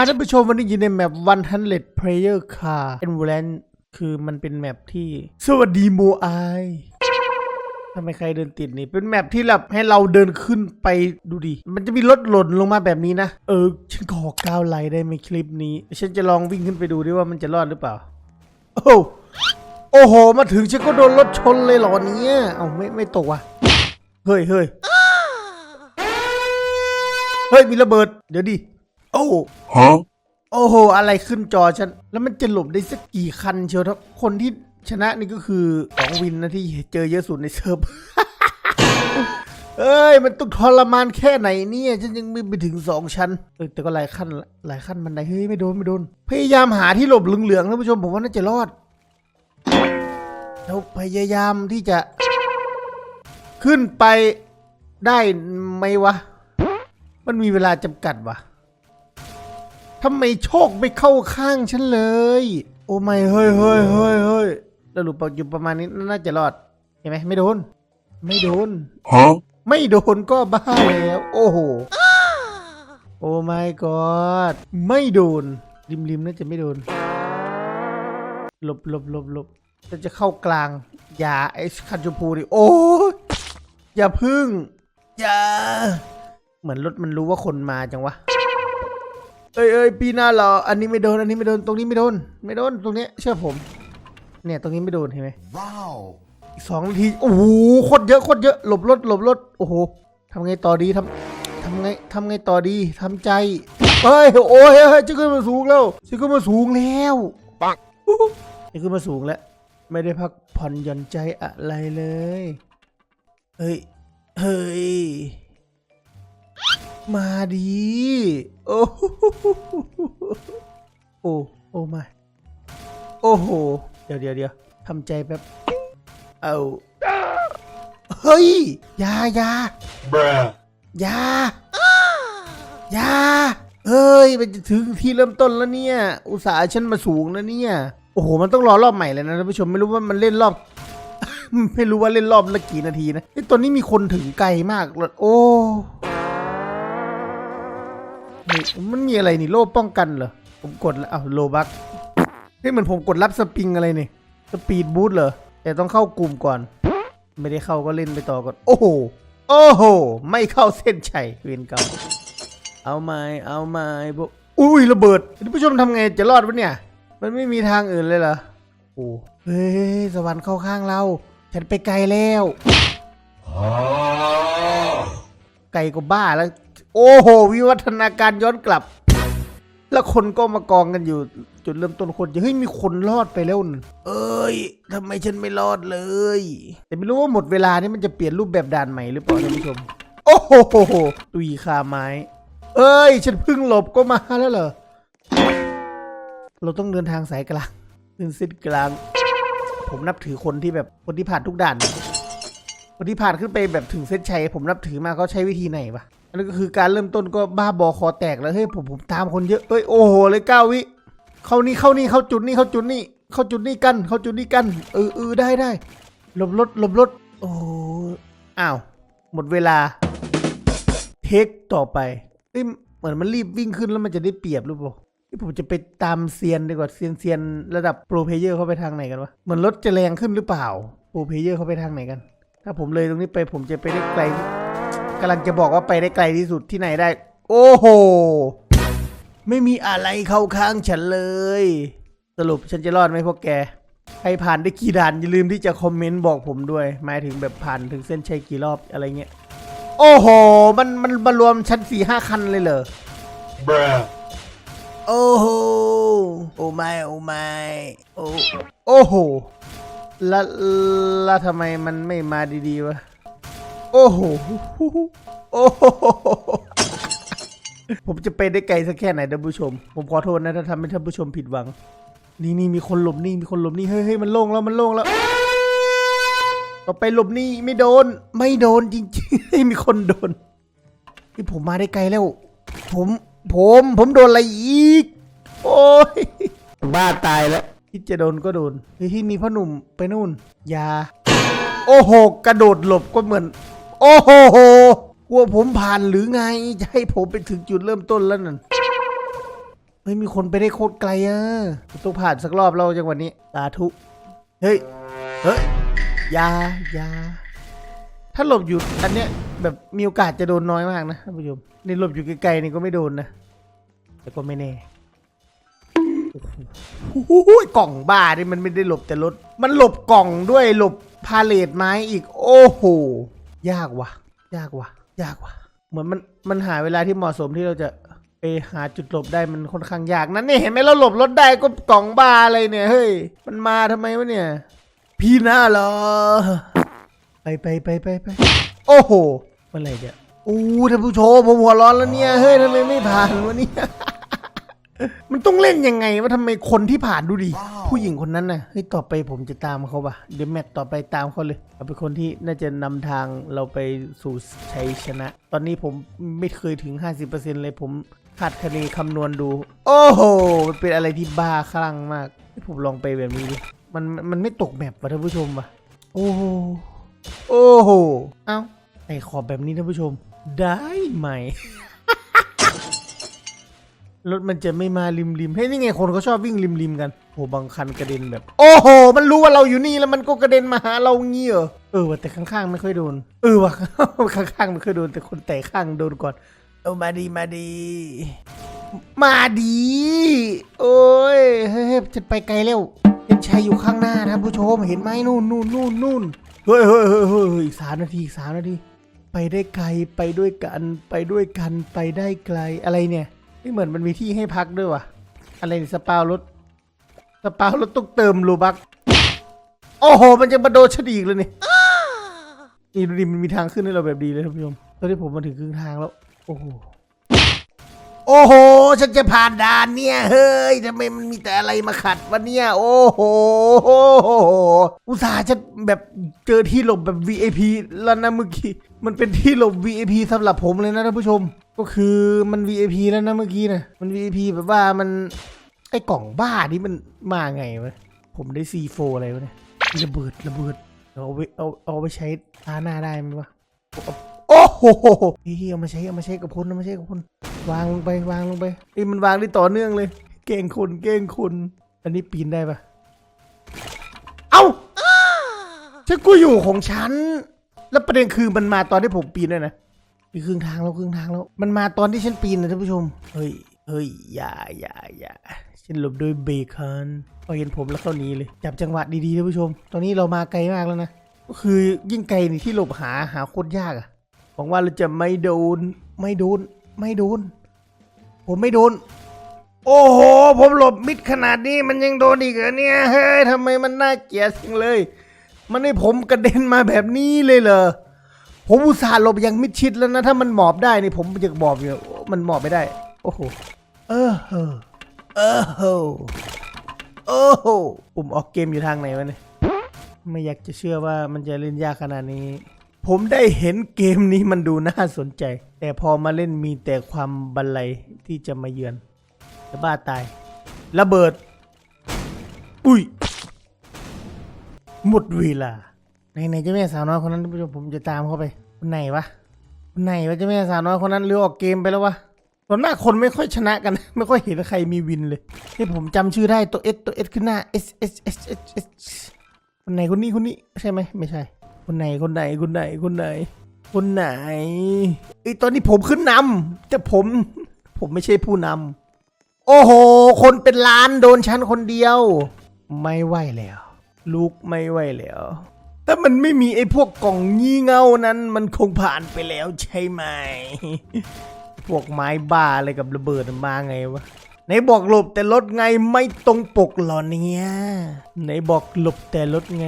มาท่านผู้ชมวันนี้อยู่ในแมป100 Player Car Endurance คือมันเป็นแมปที่ สวัสดีโมไอทำไมใครเดินติดนี่ เป็นแมปที่แบบให้เราเดินขึ้นไปดูดิ มันจะมีรถหล่นลงมาแบบนี้นะ เออ ฉันขอก้าวไลค์ได้ไหมคลิปนี้ ฉันจะลองวิ่งขึ้นไปดูดิว่ามันจะรอดหรือเปล่า โอ้โหโอ้โห มาถึงฉันก็โดนรถชนเลยเหรอเนี่ยเอาไม่ไม่ตกว่ะ เฮ้ยเฮ้ยเฮ้ยมีระเบิด เดี๋ยวดิ โอ้ Huh? โอ้โห อะไรขึ้นจอฉัน แล้วมันจะหลบได้สักกี่คันเชียวครับคนที่ชนะนี่ก็คือสองวินนะที่เจอเยอะสุดในเซิร์ฟ เอ้ย มันต้องทรมานแค่ไหนเนี่ย ฉันยังไม่ไปถึงสองชั้นเออแต่ก็หลายขั้นละหลายขั้นบันไดเฮ้ย ไม่โดน ไม่โดน พยายามหาที่หลบเหลืองๆท่านผู้ชมผมว่าน่าจะรอดเราพยายามที่จะ ขึ้นไปได้ไหมวะ มันมีเวลาจำกัดวะ ทำไมโชคไม่เข้าข้างฉันเลย โอ้ไม่เฮ้ยเฮ้ยเฮ้ยเฮ้ยสรุปอยู่ประมาณนี้น่าจะรอดเห็นไหมไม่โดน ไม่โดน Huh? ไม่โดนก็บ้าแล้ว โอ้โหโอ้ my god ไม่โดนริมริมๆน่าจะไม่โดนหลบหลบหลบหลบจะจะเข้ากลาง อย่าไอ้คันชมพูดิโอ้ยอย่าพึ่งอย่าเหมือนรถมันรู้ว่าคนมาจังวะ เอ้ยเอ้ยปีหน้าเหรออันนี้ไม่โดนอันนี้ไม่โดนตรงนี้ไม่โดน ไม่โดนตรงเนี้ยเชื่อผม เนี่ยตรงนี้ไม่โดนเห็นไหม Wow. อีกสองนาทีโอ้โหโคตรเยอะโคตรเยอะหลบรถหลบรถโอ้โหทำไงต่อดีทำทำไงทำไงต่อดีทำใจเฮ้ยโอ้ยเฮ้ยจะขึ้นมาสูงแล้วจะขึ้นมาสูงแล้วปังจะขึ้นมาสูงแล้ว ไม่ได้พักผ่อนหย่อนใจอะไรเลยเฮ้ยเฮ้ย มาดี โอ้โหโอ้โอ้ไม่โอ้โห เดี๋ยวเดี๋ยวเดี๋ยวทำใจแป๊บเอาเฮ้ยอยาอยา Bruh. อยาอยาเฮ้ยมันจะถึงที่เริ่มต้นแล้วเนี่ย อุตส่าห์ฉันมาสูงแล้วเนี่ย โอ้โห มันต้องรอรอบใหม่เลยนะท่านผู้ชมไม่รู้ว่ามันเล่นรอบ ไม่รู้ว่าเล่นรอบละกี่นาทีนะไอ้ยตอนนี้มีคนถึงไกลมากเลยโอ้ เฮ้ยมันมีอะไรนี่โล่ป้องกันเหรอ ผมกดแล้วอ้าวโลบักเฮ้เหมือนผมกดรับสปริงอะไรนี่ สปีดบูทเหรอ แต่ต้องเข้ากลุ่มก่อน ไม่ได้เข้าก็เล่นไปต่อก่อน โอ้โห โอ้โห ไม่เข้าเส้นชัยเวียนกรรมเอาไม้เอาไม้พวกอุ้ยระเบิดท่านผู้ชมทำไงจะรอดวะเนี่ย มันไม่มีทางอื่นเลยเหรอ โอ้เฮ้ยสวรรค์เข้าข้างเรา ฉันไปไกลแล้ว ไกลกว่าบ้าแล้ว โอ้โห วิวัฒนาการย้อนกลับ แล้วคนก็มากองกันอยู่ จุดเริ่มต้นคนเฮ้ยมีคนรอดไปแล้วนั่นเอ้ยทำไมฉันไม่รอดเลย แต่ไม่รู้ว่าหมดเวลานี่มันจะเปลี่ยนรูปแบบด่านใหม่หรือเปล่าท่านผู้ชม โอ้โหตุยคาไม้ เอ้ย ฉันเพิ่งหลบก็มาแล้วเหรอ เราต้องเดินทางสายกลางเดินเส้นกลาง ผมนับถือคนที่แบบคนที่ผ่านทุกด่านคนที่ผ่านขึ้นไปแบบถึงเส้นชัยผมนับถือมากเขาใช้วิธีไหนวะ อันนั้นก็คือการเริ่มต้นก็บ้าบอคอแตกแล้วเฮ้ยผมผมตามคนเยอะเอ้ยโอ้โหเลยเก้าวิเข้านี่เข้านี่เข้าจุดนี่เข้าจุดนี่เข้าจุดนี่กัน เข้าจุดนี่กันเออเออได้ได้หลบรถหลบรถโอ้อ้าวหมดเวลา เทคต่อไปเอ้ยเหมือนมันรีบวิ่งขึ้นแล้วมันจะได้เปรียบหรือเปล่าเอ้ยผมจะไปตามเซียนดีกว่าเซียนเซียนระดับโปรเพเยอร์เข้าไปทางไหนกันวะเหมือนรถจะแรงขึ้นหรือเปล่าโปรเพเยอร์เข้าไปทางไหนกัน ถ้าผมเลยตรงนี้ไปผมจะไปได้ไกล กำลังจะบอกว่าไปได้ไกลที่สุดที่ไหนได้ โอ้โห ไม่มีอะไรเข้าข้างฉันเลย สรุปฉันจะรอดไหมพวกแก ใครผ่านได้กี่ด่านอย่าลืมที่จะคอมเมนต์บอกผมด้วย หมายถึงแบบผ่านถึงเส้นชัยกี่รอบอะไรเงี้ย โอ้โห มันมันมารวมชั้นสี่ห้าคันเลยเหรอ Bruh. โอ้โห โอ้ไม่โอ้ไม่โอ้โอ้โห แล้วแล้วทำไมมันไม่มาดีๆวะ โอ้โหโอ้โหผมจะไปได้ไกลสักแค่ไหนท่านผู้ชม ผมขอโทษนะถ้าทำให้ท่านผู้ชมผิดหวัง นี่นี่มีคนหลบนี่มีคนหลบนี่เฮ้ยเฮ้ยมันโล่งแล้วมันโล่งแล้วต่อไปหลบนี่ไม่โดน ไม่โดนจริงๆเฮ้ยมีคนโดนที่ผมมาได้ไกลแล้ว ผมผมผมโดนอะไรอีก โอ้ยบ้าตายแล้วคิดจะโดนก็โดนเฮ้ยที่มีพ่อหนุ่มไปนู่นอยา โอ้โหกระโดดหลบก็เหมือน โอ้โหกลัวผมผ่านหรือไง จะให้ผมไปถึงจุดเริ่มต้นแล้วนั่นฮ้ยมีคนไปได้โคตรไกลอะต้องผ่านสักรอบเราจังวันนี้สาธุเฮ้ย เฮ้ยยายาถ้าหลบอยู่อันเนี้ยแบบมีโอกาสจะโดนน้อยมากนะท่านผู้ชมนี่หลบอยู่ไกลๆนี่ก็ไม่โดนนะ แต่ก็ไม่แน่โอ้โหกล่องบ้านี่มันไม่ได้หลบแต่รถ มันหลบกล่องด้วยหลบพาเลทไม้อีก โอ้โห ยากว่ะ ยากว่ะ ยากว่ะ เหมือนมันมันหาเวลาที่เหมาะสมที่เราจะไปหาจุดหลบได้มันค่อนข้างยากนั่นนี่เห็นไหมเราหลบรถได้ก็กล่องบาอะไรเนี่ยเฮ้ยมันมาทำไมวะเนี่ย พี่หน้าเหรอไปไปไปไปไปโอ้โหเมื่อไหร่จะอู้ท่านผู้ชมผมหัวร้อนแล้วเนี่ยเฮ้ยทำไมไม่ผ่านวะเนี่ย ต้องเล่นยังไงว่าทำไมคนที่ผ่านดูดิ ผู้หญิงคนนั้นน่ะเฮ้ยต่อไปผมจะตามเขาปะเดี๋ยวแมตต์ต่อไปตามเขาเลยเขาเป็นคนที่น่าจะนำทางเราไปสู่ชัยชนะ ตอนนี้ผมไม่เคยถึง 50%เลยผมคาดคะเนคำนวณดู โอ้โห มันเป็นอะไรที่บ้าคลั่งมากให้ผมลองไปแบบนี้ดิมันมันไม่ตกแมปวะท่านผู้ชมวะโอ้โหโอ้โหเอ้าไอขอบแบบนี้ท่านผู้ชม ได้ไหม รถมันจะไม่มาริมริมเฮ้ยนี่ไงคนเขาชอบวิ่งริมริมกันโหบางคันกระเด็นแบบ โอ้โห มันรู้ว่าเราอยู่นี่แล้วมันก็กระเด็นมาหาเราเงี้เหรอเออว่ะแต่ข้างๆไม่ค่อยโดน เออว่ะข้างๆไม่ค่อยโดนแต่คนแต่ข้างโดนก่อนเอามาดีมาดี มาดี โอ้ยเฮ้ยจะไปไกลแล้วเห็นชัยอยู่ข้างหน้าท่านผู้ชมเห็นไหมนู่นนู่นนู่นนู่นเฮ้ยเฮ้ยเฮ้ยเฮ้ยอีกสามนาทีอีกสามนาทีไปได้ไกลไปด้วยกันไปด้วยกันไปได้ไกลอะไรเนี่ย นี่เหมือนมันมีที่ให้พักด้วยว่ะ อะไรนี่สปาวรถ สปาวรถต้องเติมโลบัก โอ้โห มันจะมาโดนชดีอีกเลยนี่นี่ดูดิมันมีทางขึ้นให้เราแบบดีเลยท่านผู้ชม ตอนนี้ผมมาถึงครึ่งทางแล้ว โอ้โห โอ้โห ฉันจะผ่านด่านเนี่ย เฮ้ยทำไมมันมีแต่อะไรมาขัดวะเนี่ย โอ้โห อุตส่าห์จะแบบเจอที่หลบแบบ VIP แล้วนะเมื่อกี้ มันเป็นที่หลบ VIP สำหรับผมเลยนะท่านผู้ชม ก็คือมัน VIP แล้วนะเมื่อกี้นะมัน VIP แบบว่ามันไอ้กล่องบ้านี่มันมาไงวะ ผมได้ C4 อะไรวะเนี่ยระเบิดระเบิดเอาไปเอาเอาไปใช้ตาหน้าได้ไหมวะโอ้โหเฮ้ยเอามาใช้เอามาใช้กับพลเอามาใช้กับพลวางลงไปวางลงไปไอ้มันวางได้ต่อเนื่องเลย เก่งคนเก่งคนอันนี้ปีนได้ปะเอ้าฉันกูอยู่ของฉัน แล้วประเด็นคือมันมาตอนที่ผมปีนด้วยนะ มีครึ่งทางแล้วครึ่งทางแล้ว มันมาตอนที่ฉันปีนนะท่านผู้ชม เฮ้ย เฮ้ย อย่าอย่าอย่าฉันหลบด้วยเบคอนพอเห็นผมแล้วเขาหนี้เลย จับจังหวะดีๆท่านผู้ชม ตอนนี้เรามาไกลมากแล้วนะ ก็คือยิ่งไกลนี่ที่หลบหาหาโคตรยากอะหวังว่าเราจะไม่โดน ไม่โดน ไม่โดน ผมไม่โดน โอ้โห ผมหลบมิดขนาดนี้มันยังโดนอีกเหรอเนี่ย เฮ้ยทำไมมันน่าเกลียดจังเลย มันให้ผมกระเด็นมาแบบนี้เลยเหรอ ผมอุตส่าห์หลบอย่างมิดชิดแล้วนะ ถ้ามันหมอบได้นี่ผมจะหมอบอยู่มันหมอบไม่ได้ โอ้โหเออเออเออโหโอ้โหปุ่มออกเกมอยู่ทางไหนวะเนี่ยไม่อยากจะเชื่อว่ามันจะเล่นยากขนาดนี้ ผมได้เห็นเกมนี้มันดูน่าสนใจ แต่พอมาเล่นมีแต่ความบันไลที่จะมาเยือนจะบ้าตาย ระเบิด อุ้ยหมดเวลา ไหนไหนเจ้าแม่สาวน้อยคนนั้นท่านผู้ชมผมจะตามเข้าไปคนไหนวะคนไหนวะเจ้าแม่สาวน้อยคนนั้นหรือออกเกมไปแล้ววะส่วนมากคนไม่ค่อยชนะกัน ไม่ค่อยเห็นใครมีวินเลยที่ผมจำชื่อได้ตัว S ตัว S ขึ้นหน้า S S S S S คนไหนคนนี้คนนี้ใช่ไหมไม่ใช่ คนไหนคนไหนคนไหนคนไหน คนไหนไอตอนนี้ผมขึ้นนำแต่ผม ผมไม่ใช่ผู้นำโอ้โห คนเป็นล้านโดนฉันคนเดียว ไม่ไหวแล้ว ลูกไม่ไหวแล้ว ถ้ามันไม่มีไอ้พวกกล่องงี่เง่านั้น มันคงผ่านไปแล้วใช่ไหม พวกไม้บ้าอะไรกับระเบิดมาไงวะไหนบอกหลบแต่รถไงไม่ตรงปกหรอเนี่ยไหนบอกหลบแต่รถไง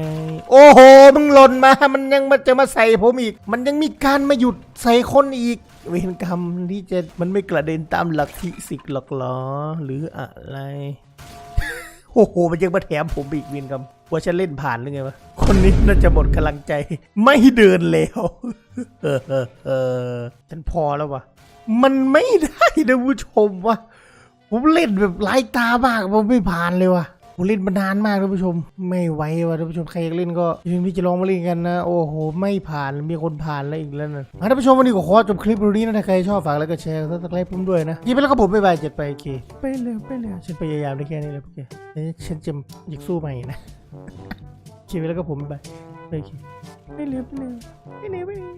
โอ้โหมึงหล่นมา มันยังมาจะมาใส่ผมอีก มันยังมีการมาหยุดใส่คนอีก เวรกรรมที่จะมันไม่กระเด็นตามหลักฟิสิกส์หรอกหรอ หรืออะไร โอ้โห มันยังมาแถมผมอีกเวินกรรม ว่าฉันเล่นผ่านหรือไงวะ คนนี้น่าจะหมดกำลังใจ ไม่เดินแล้วเออเออเออฉันพอแล้ววะมันไม่ได้นะผู้ชมวะผมเล่นแบบไร้ตามากมันไม่ผ่านเลยวะผมเล่นมานานมากท่านผู้ชม ไม่ไหววะท่านผู้ชมใครอยากเล่นก็อย่าลืมที่จะลองมาเล่นกันนะ โอ้โห ไม่ผ่านมีคนผ่านแล้วอีกแล้วนะท่านผู้ชมวันนี้ก็ขอจบคลิปตรงนี้นะถ้าใครชอบฝากแล้วก็แชร์ซับสไครป์ผมด้วยนะยินไปแล้วครับผมบ๊ายบายเจ็ดไปโอเคไปเร็วไปเร็วฉันพยายามได้แค่นี้เลยโอเคฉันจะอยากสู้ใหม่นะ เขียนไปแล้วก็ผมไปโอเคไปเร็วไปเร็วไปเร็วไปเร็ว